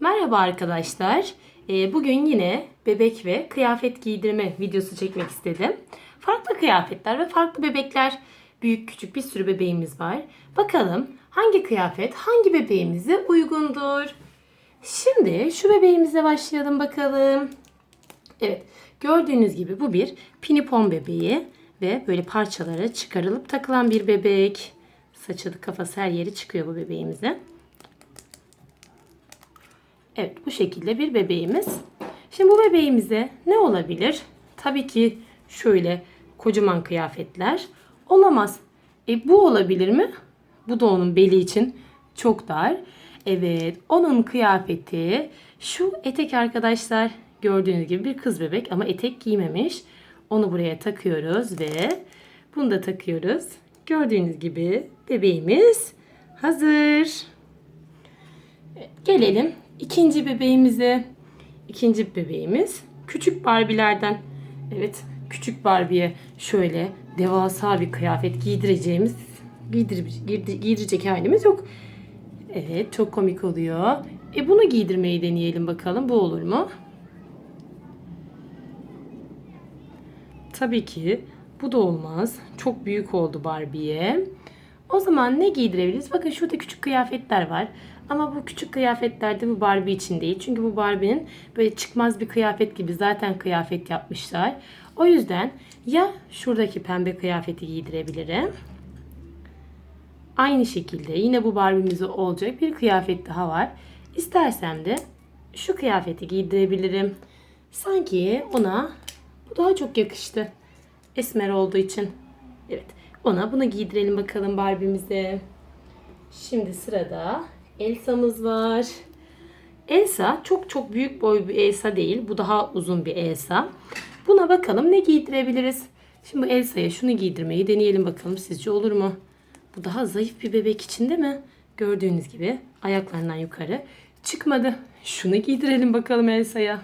Merhaba arkadaşlar. Ee, Bugün yine bebek ve kıyafet giydirme videosu çekmek istedim. Farklı kıyafetler ve farklı bebekler, büyük küçük bir sürü bebeğimiz var. Bakalım hangi kıyafet hangi bebeğimize uygundur? Şimdi şu bebeğimize başlayalım bakalım. Evet, gördüğünüz gibi bu bir pinipon bebeği ve böyle parçalara çıkarılıp takılan bir bebek. Saçı, kafası her yeri çıkıyor bu bebeğimizin. Evet bu şekilde bir bebeğimiz. Şimdi bu bebeğimize ne olabilir? Tabii ki şöyle kocaman kıyafetler olamaz. E bu olabilir mi? Bu da onun beli için çok dar. Evet onun kıyafeti şu etek arkadaşlar gördüğünüz gibi bir kız bebek ama etek giymemiş. Onu buraya takıyoruz ve bunu da takıyoruz. Gördüğünüz gibi bebeğimiz hazır. Gelelim ikinci bebeğimize. İkinci bebeğimiz küçük Barbie'lerden. Evet küçük Barbie'ye şöyle devasa bir kıyafet giydireceğimiz giydir, giydir, giydirecek halimiz yok. Evet çok komik oluyor. E bunu giydirmeyi deneyelim bakalım bu olur mu? Tabii ki bu da olmaz. Çok büyük oldu Barbie'ye. O zaman ne giydirebiliriz? Bakın şurada küçük kıyafetler var. Ama bu küçük kıyafetler de bu Barbie için değil. Çünkü bu Barbie'nin böyle çıkmaz bir kıyafet gibi zaten kıyafet yapmışlar. O yüzden ya şuradaki pembe kıyafeti giydirebilirim. Aynı şekilde yine bu Barbie'mize olacak bir kıyafet daha var. İstersem de şu kıyafeti giydirebilirim. Sanki ona bu daha çok yakıştı. Esmer olduğu için. Evet. Ona bunu giydirelim bakalım Barbie'mize. Şimdi sırada Elsa'mız var. Elsa çok çok büyük boy bir Elsa değil. Bu daha uzun bir Elsa. Buna bakalım ne giydirebiliriz. Şimdi Elsa'ya şunu giydirmeyi deneyelim bakalım sizce olur mu? Bu daha zayıf bir bebek için değil mi? Gördüğünüz gibi ayaklarından yukarı çıkmadı. Şunu giydirelim bakalım Elsa'ya.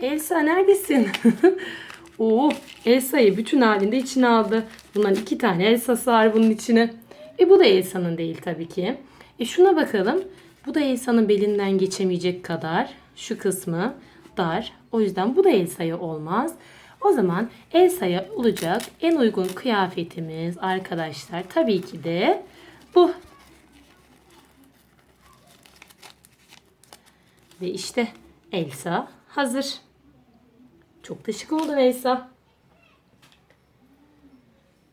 Elsa neredesin? Oo, Elsa'yı bütün halinde içine aldı. Bundan iki tane Elsa'sı var bunun içine. E bu da Elsa'nın değil tabii ki. E şuna bakalım. Bu da Elsa'nın belinden geçemeyecek kadar. Şu kısmı dar. O yüzden bu da Elsa'ya olmaz. O zaman Elsa'ya olacak en uygun kıyafetimiz arkadaşlar tabii ki de bu. Ve işte Elsa hazır. Çok da şık oldu Elsa.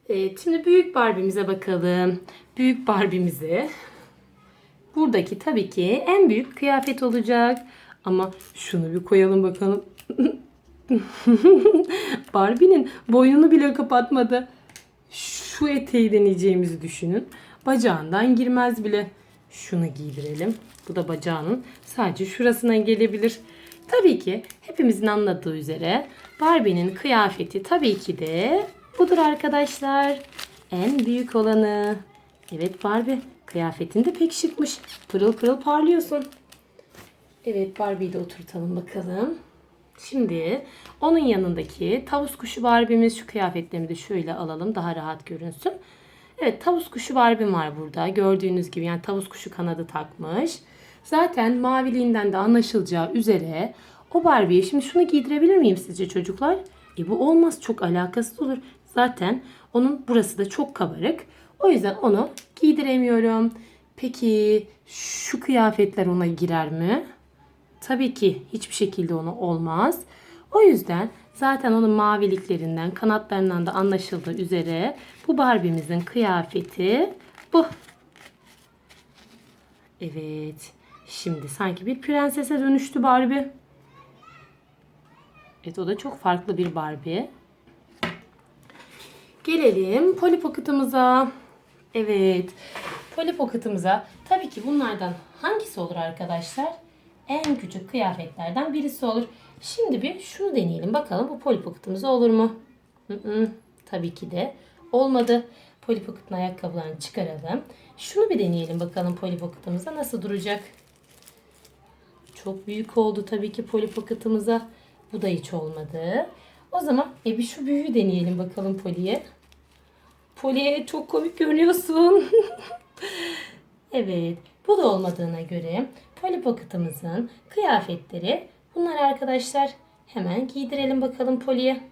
Evet, şimdi büyük Barbie'mize bakalım. Büyük Barbie'mize buradaki tabii ki en büyük kıyafet olacak. Ama şunu bir koyalım bakalım. Barbie'nin boynunu bile kapatmadı. Şu eteği deneyeceğimizi düşünün. Bacağından girmez bile. Şunu giydirelim. Bu da bacağının sadece şurasına gelebilir. Tabii ki hepimizin anladığı üzere Barbie'nin kıyafeti tabii ki de budur arkadaşlar. En büyük olanı. Evet Barbie kıyafetin de pek şıkmış. Pırıl pırıl parlıyorsun. Evet Barbie'yi de oturtalım bakalım. Şimdi onun yanındaki tavus kuşu Barbie'miz şu kıyafetlerimi de şöyle alalım daha rahat görünsün. Evet tavus kuşu Barbie'm var burada. Gördüğünüz gibi yani tavus kuşu kanadı takmış. Zaten maviliğinden de anlaşılacağı üzere o Barbie'ye şimdi şunu giydirebilir miyim sizce çocuklar? E bu olmaz çok alakasız olur. Zaten onun burası da çok kabarık. O yüzden onu giydiremiyorum. Peki şu kıyafetler ona girer mi? Tabii ki hiçbir şekilde ona olmaz. O yüzden zaten onun maviliklerinden, kanatlarından da anlaşıldığı üzere bu Barbie'mizin kıyafeti bu. Evet. Şimdi sanki bir prensese dönüştü Barbie. Evet o da çok farklı bir Barbie. Gelelim Polly Pocket'ımıza. Evet. Polly Pocket'ımıza tabii ki bunlardan hangisi olur arkadaşlar? En küçük kıyafetlerden birisi olur. Şimdi bir şunu deneyelim. Bakalım bu Polly Pocket'ımıza olur mu? Hı hı. Tabii ki de olmadı. Polly Pocket'ın ayakkabılarını çıkaralım. Şunu bir deneyelim bakalım Polly Pocket'ımıza nasıl duracak? Çok büyük oldu tabii ki Polly Pocket'ımıza. Bu da hiç olmadı. O zaman e bir şu büyüğü deneyelim bakalım Polly'ye. Polly çok komik görünüyorsun. evet. Bu da olmadığına göre Polly Pocket'ımızın kıyafetleri bunlar arkadaşlar. Hemen giydirelim bakalım Polly'ye.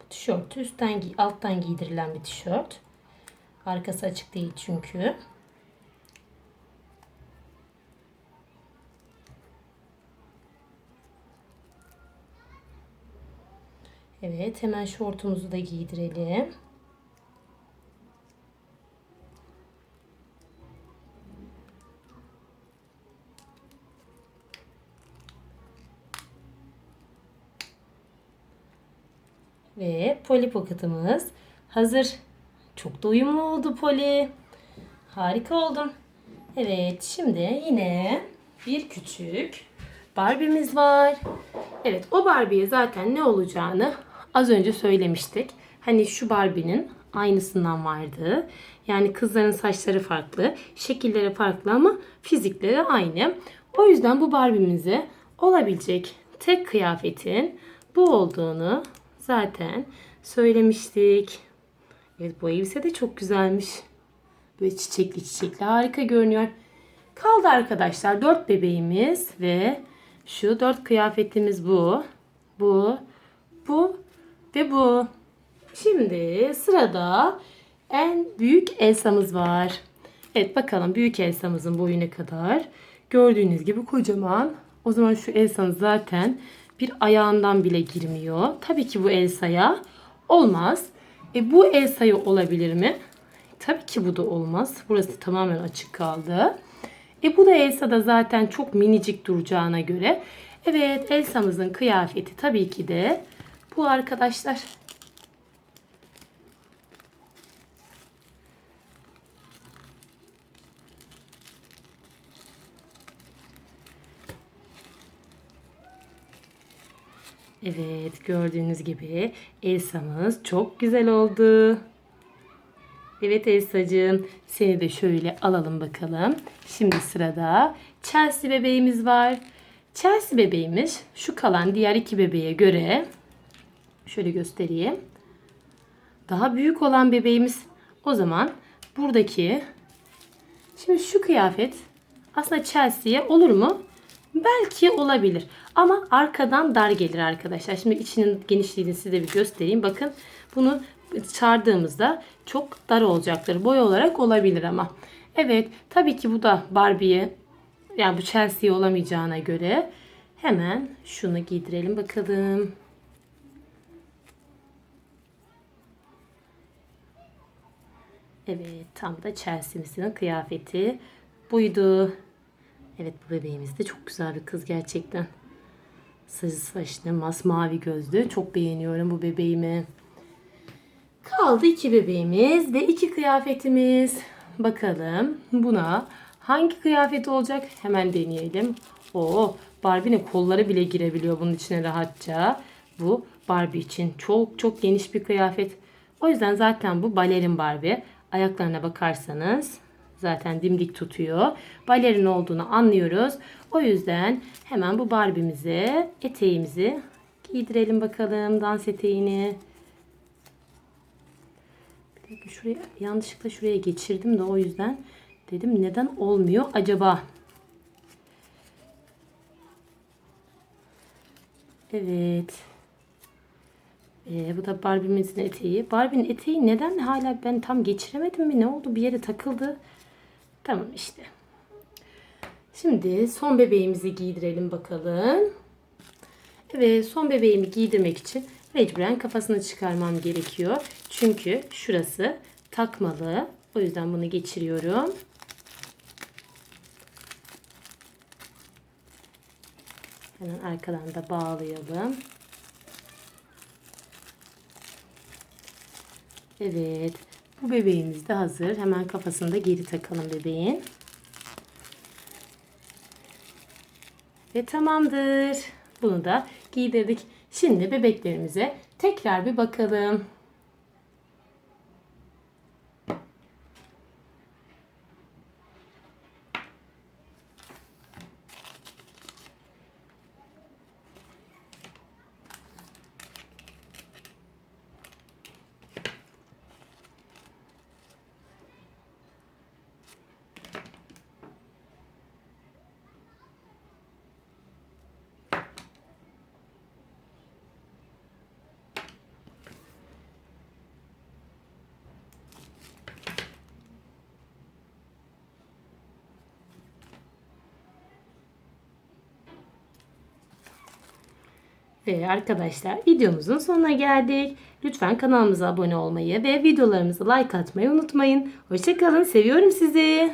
Bu tişörtü üstten alttan giydirilen bir tişört. Arkası açık değil çünkü. Evet hemen şortumuzu da giydirelim. Ve Polly Pocket'ımız hazır. Çok da uyumlu oldu Polly. Harika oldun. Evet şimdi yine bir küçük Barbie'miz var. Evet o Barbie'ye zaten ne olacağını az önce söylemiştik. Hani şu Barbie'nin aynısından vardı. Yani kızların saçları farklı, şekilleri farklı ama fizikleri aynı. O yüzden bu Barbie'mize olabilecek tek kıyafetin bu olduğunu zaten söylemiştik. Evet bu elbise de çok güzelmiş. Böyle çiçekli çiçekli harika görünüyor. Kaldı arkadaşlar dört bebeğimiz ve şu dört kıyafetimiz bu. Bu, bu ve bu. Şimdi sırada en büyük Elsa'mız var. Evet bakalım büyük Elsa'mızın boyu ne kadar? Gördüğünüz gibi kocaman. O zaman şu Elsa'nın zaten bir ayağından bile girmiyor. Tabii ki bu Elsa'ya olmaz. E bu Elsa'ya olabilir mi? Tabii ki bu da olmaz. Burası tamamen açık kaldı. E bu da Elsa'da zaten çok minicik duracağına göre. Evet Elsa'mızın kıyafeti tabii ki de bu arkadaşlar. Evet gördüğünüz gibi Elsa'mız çok güzel oldu. Evet Elsa'cığım seni de şöyle alalım bakalım. Şimdi sırada Chelsea bebeğimiz var. Chelsea bebeğimiz şu kalan diğer iki bebeğe göre şöyle göstereyim. Daha büyük olan bebeğimiz o zaman buradaki şimdi şu kıyafet aslında Chelsea'ye olur mu? Belki olabilir. Ama arkadan dar gelir arkadaşlar. Şimdi içinin genişliğini size bir göstereyim. Bakın bunu çağırdığımızda çok dar olacaktır. Boy olarak olabilir ama. Evet tabii ki bu da Barbie'ye yani bu Chelsea'ye olamayacağına göre hemen şunu giydirelim bakalım. Evet tam da Chelsea'mizin kıyafeti buydu. Evet bu bebeğimiz de çok güzel bir kız gerçekten. Sarı saçlı, masmavi gözlü. Çok beğeniyorum bu bebeğimi. Kaldı iki bebeğimiz ve iki kıyafetimiz. Bakalım buna hangi kıyafet olacak? Hemen deneyelim. Oo, Barbie'nin kolları bile girebiliyor bunun içine rahatça. Bu Barbie için çok çok geniş bir kıyafet. O yüzden zaten bu balerin Barbie. Ayaklarına bakarsanız zaten dimdik tutuyor. Balerin olduğunu anlıyoruz. O yüzden hemen bu Barbie'mize eteğimizi giydirelim bakalım dans eteğini. Bir dakika şuraya yanlışlıkla şuraya geçirdim de o yüzden dedim neden olmuyor acaba? Evet. Ee, bu da Barbie'mizin eteği. Barbie'nin eteği neden hala ben tam geçiremedim mi? Ne oldu? Bir yere takıldı. Tamam işte. Şimdi son bebeğimizi giydirelim bakalım. Evet son bebeğimi giydirmek için mecburen kafasını çıkarmam gerekiyor. Çünkü şurası takmalı. O yüzden bunu geçiriyorum. Hemen arkadan da bağlayalım. Evet. Bu bebeğimiz de hazır. Hemen kafasını da geri takalım bebeğin. Ve tamamdır. Bunu da giydirdik. Şimdi bebeklerimize tekrar bir bakalım. Ve arkadaşlar videomuzun sonuna geldik. Lütfen kanalımıza abone olmayı ve videolarımıza like atmayı unutmayın. Hoşçakalın. Seviyorum sizi.